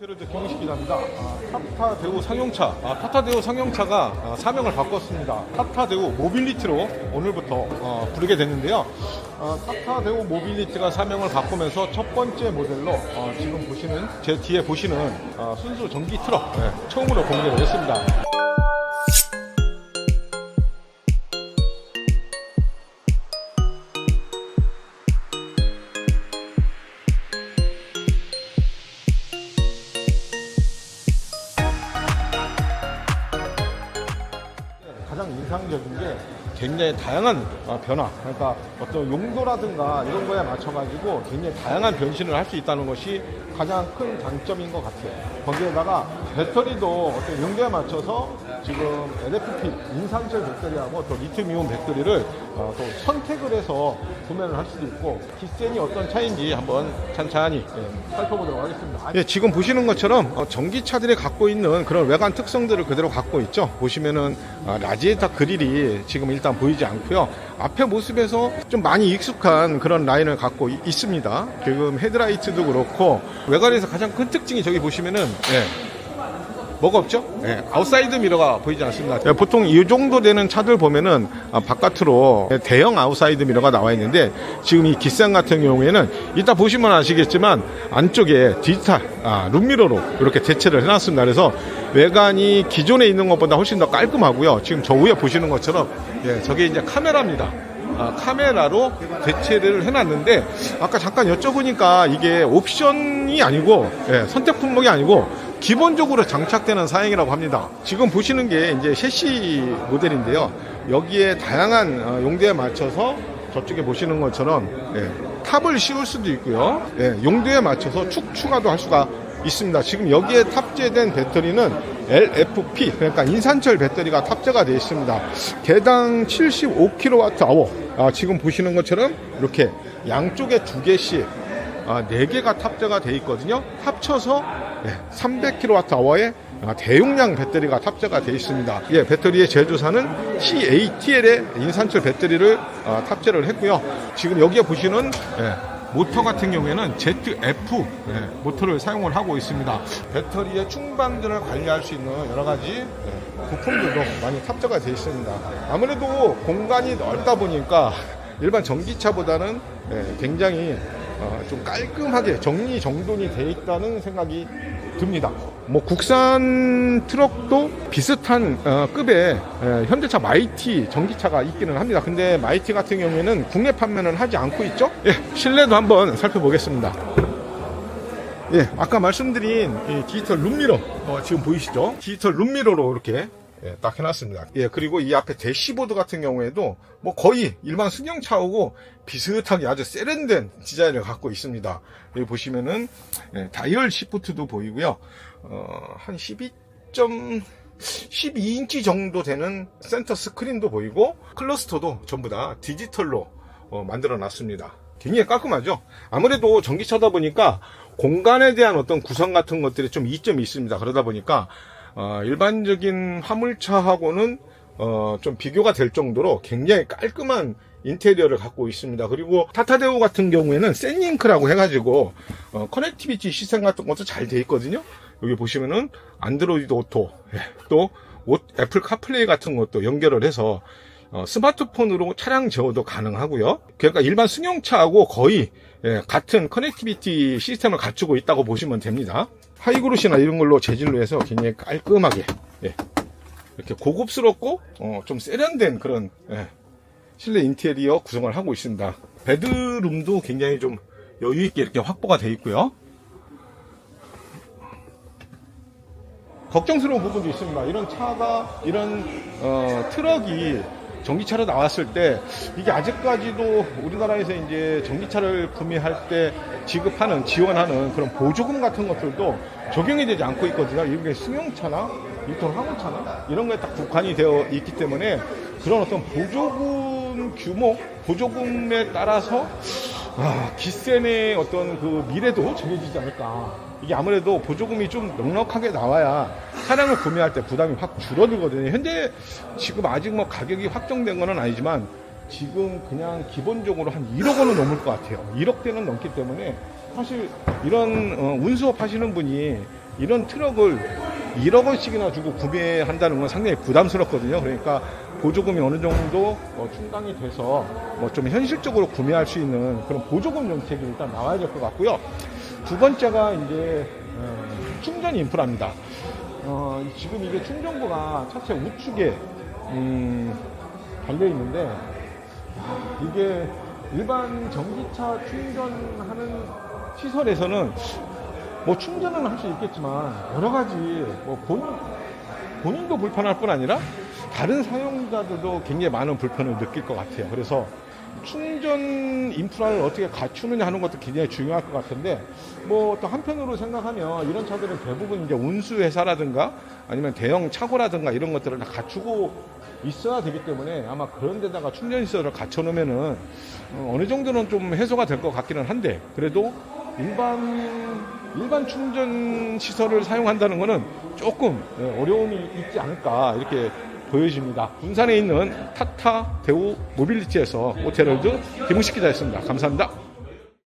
호텔을 경식기랍니다. 아, 타타 대우 상용차, 아, 타타 대우 상용차가 아, 사명을 바꿨습니다. 타타 대우 모빌리티로 오늘부터 어, 부르게 됐는데요. 어, 타타 대우 모빌리티가 사명을 바꾸면서 첫 번째 모델로 어, 지금 보시는 제 뒤에 보시는 어, 순수 전기 트럭 네, 처음으로 공개를 했습니다. 가장 인상적인 게 굉장히 다양한 어, 변화, 그러니까 어떤 용도라든가 이런 거에 맞춰가지고 굉장히 다양한 변신을 할 수 있다는 것이 가장 큰 장점인 것 같아요. 거기에다가 배터리도 어떤 용도에 맞춰서 지금 LFP 인산철 배터리하고 또 리튬이온 배터리를 어, 또 선택을 해서 구매를 할 수도 있고 기센이 어떤 차이인지 한번 찬찬히 예, 살펴보도록 하겠습니다. 예, 지금 보시는 것처럼 어, 전기차들이 갖고 있는 그런 외관 특성들을 그대로 갖고 있죠. 보시면은 아, 라지 에이터 그릴이 지금 일단 보이지 않고요. 앞에 모습에서 좀 많이 익숙한 그런 라인을 갖고 이- 있습니다. 지금 헤드라이트도 그렇고 외관에서 가장 큰 특징이 저기 보시면은 예, 뭐가 없죠? 예, 아웃사이드 미러가 보이지 않습니다. 예, 보통 이 정도 되는 차들 보면은 아, 바깥으로 대형 아웃사이드 미러가 나와 있는데 지금 이 기싼 같은 경우에는 이따 보시면 아시겠지만 안쪽에 디지털 아, 룸미러로 이렇게 대체를 해놨습니다. 그래서 외관이 기존에 있는 것보다 훨씬 더 깔끔하고요. 지금 저 위에 보시는 것처럼 예, 저게 이제 카메라입니다. 아, 카메라로 대체를 해놨는데 아까 잠깐 여쭤보니까 이게 옵션이 아니고 예, 선택 품목이 아니고 기본적으로 장착되는 사양이라고 합니다. 지금 보시는 게 이제 셰시 모델인데요. 여기에 다양한 어, 용도에 맞춰서 저쪽에 보시는 것처럼 예, 탑을 씌울 수도 있고요. 예, 용도에 맞춰서 축 추가도 할 수가 있습니다. 지금 여기에 탑재된 배터리는 LFP 그러니까 인산철 배터리가 탑재가 되어 있습니다. 개당 75kWh. 아, 지금 보시는 것처럼 이렇게 양쪽에 두 개씩 아, 4개가 탑재가 돼 있거든요. 합쳐서 300kWh의 아, 대용량 배터리가 탑재가 되어 있습니다. 예, 배터리의 제조사는 CATL의 인산철 배터리를 아, 탑재를 했고요. 지금 여기에 보시는 예, 모터 같은 경우에는 ZF 예, 모터를 사용을 하고 있습니다. 배터리의 충방전을 관리할 수 있는 여러 가지 예, 부품들도 많이 탑재가 되어 있습니다. 아무래도 공간이 넓다 보니까 일반 전기차보다는 예, 굉장히 어, 좀 깔끔하게 정리 정돈이 돼 있다는 생각이 듭니다. 뭐 국산 트럭도 비슷한 어, 급의 에, 현대차 마이티 전기차가 있기는 합니다. 근데 마이티 같은 경우에는 국내 판매는 하지 않고 있죠. 예, 실내도 한번 살펴보겠습니다. 예, 아까 말씀드린 이 디지털 룸미러 어, 지금 보이시죠? 디지털 룸미러로 이렇게 예, 딱 해놨습니다. 예, 그리고 이 앞에 대시보드 같은 경우에도 뭐 거의 일반 승용차하고 비슷하게 아주 세련된 디자인을 갖고 있습니다. 여기 보시면은 예, 다이얼 시프트도 보이고요. 어, 한 12. 12인치 정도 되는 센터 스크린도 보이고 클러스터도 전부 다 디지털로 어, 만들어 놨습니다. 굉장히 깔끔하죠? 아무래도 전기차다 보니까 공간에 대한 어떤 구성 같은 것들이 좀 이점이 있습니다. 그러다 보니까 어, 일반적인 화물차하고는 어, 좀 비교가 될 정도로 굉장히 깔끔한 인테리어를 갖고 있습니다. 그리고 타타데오 같은 경우에는 샌링크라고 해가지고 어, 커넥티비티 시스템 같은 것도 잘 돼 있거든요. 여기 보시면은 안드로이드 오토 예, 또 오- 애플 카플레이 같은 것도 연결을 해서 어, 스마트폰으로 차량 제어도 가능하고요. 그러니까 일반 승용차하고 거의 예, 같은 커넥티비티 시스템을 갖추고 있다고 보시면 됩니다. 하이그로시나 이런 걸로 재질로 해서 굉장히 깔끔하게 예, 이렇게 고급스럽고 어, 좀 세련된 그런 예, 실내 인테리어 구성을 하고 있습니다. 베드룸도 굉장히 좀 여유 있게 이렇게 확보가 되어 있고요. 걱정스러운 부분도 있습니다. 이런 차가 이런 어, 트럭이 전기차로 나왔을 때 이게 아직까지도 우리나라에서 이제 전기차를 구매할 때 지급하는 지원하는 그런 보조금 같은 것들도 적용이 되지 않고 있거든요. 이게 승용차나 일통 항공차나 이런 거에 딱 국한이 되어 있기 때문에 그런 어떤 보조금 규모, 보조금에 따라서 아, 기센의 어떤 그 미래도 정해지지 않을까. 이게 아무래도 보조금이 좀 넉넉하게 나와야 차량을 구매할 때 부담이 확 줄어들거든요. 현재 지금 아직 뭐 가격이 확정된 건 아니지만 지금 그냥 기본적으로 한 1억 원은 넘을 것 같아요. 1억대는 넘기 때문에 사실 이런 어, 운수업 하시는 분이 이런 트럭을 1억 원씩이나 주고 구매한다는 건 상당히 부담스럽거든요. 그러니까 보조금이 어느 정도 어, 충당이 돼서 뭐 좀 현실적으로 구매할 수 있는 그런 보조금 정책이 일단 나와야 될 것 같고요. 두 번째가 이제 어, 충전 인프라입니다. 어, 지금 이게 충전구가 차체 우측에 음, 달려 있는데 이게 일반 전기차 충전하는 시설에서는 뭐 충전은 할 수 있겠지만 여러 가지 뭐 본, 본인도 불편할 뿐 아니라 다른 사용자들도 굉장히 많은 불편을 느낄 것 같아요. 그래서 충전 인프라를 어떻게 갖추느냐 하는 것도 굉장히 중요할 것 같은데 뭐 또 한편으로 생각하면 이런 차들은 대부분 이제 운수 회사라든가 아니면 대형 차고라든가 이런 것들을 다 갖추고 있어야 되기 때문에 아마 그런 데다가 충전 시설을 갖춰 놓으면은 어, 어느 정도는 좀 해소가 될 것 같기는 한데 그래도 일반 일반 충전 시설을 사용한다는 것은 조금 예, 어려움이 있지 않을까 이렇게 보여집니다. 군산에 있는 타타 대우 모빌리티에서 호텔월드 김웅식 기자였습니다. 감사합니다.